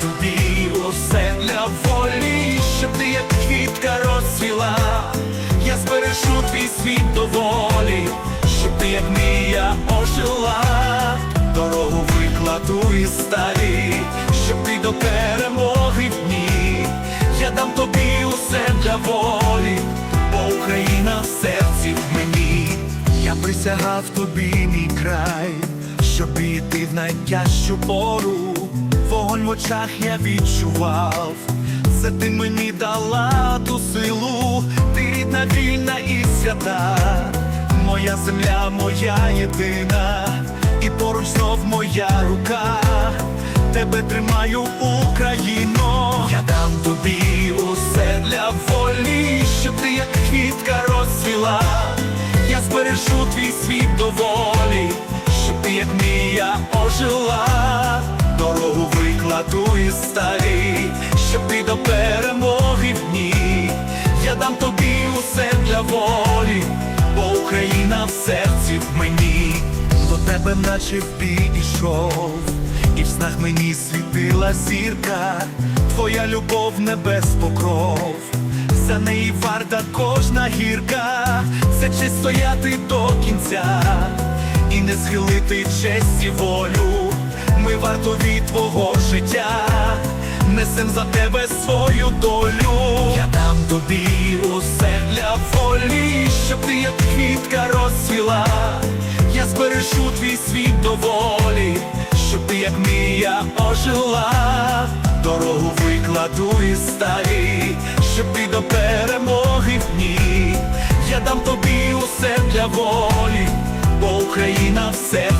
туди усе для волі, щоб ти, як квітка розвіла, я збережу твій світ до волі, щоб ти, як мія, ожила, дорогу викладу і старі, щоб ти до перемоги в дні, я дам тобі усе для волі, бо Україна в серці в мені, я присягав тобі, мій край, щоб іти в найтяжчу пору. Очах я відчував, це ти мені дала ту силу, ти рідна, вільна і свята, моя земля, моя єдина, і поруч знов моя рука, тебе тримаю, Україно, я дам тобі усе для волі, щоб ти як квітка розцвіла, я збережу твій світ доволі, щоб ти як мія ожила, викладу із щоб ти до перемоги в дні. Я дам тобі усе для волі, бо Україна в серці в мені, до тебе наче в бій і в снах мені світила зірка, твоя любов небес покров. За неї варта кожна гірка, це честь стояти до кінця і не схилити честь і волю. Ми вартові твого несем за тебе свою долю. Я дам тобі усе для волі, щоб ти як квітка розцвіла. Я зберешу твій світ доволі, щоб ти як мія ожила, дорогу викладу із сталі, щоб ти до перемоги в дні. Я дам тобі усе для волі, бо Україна все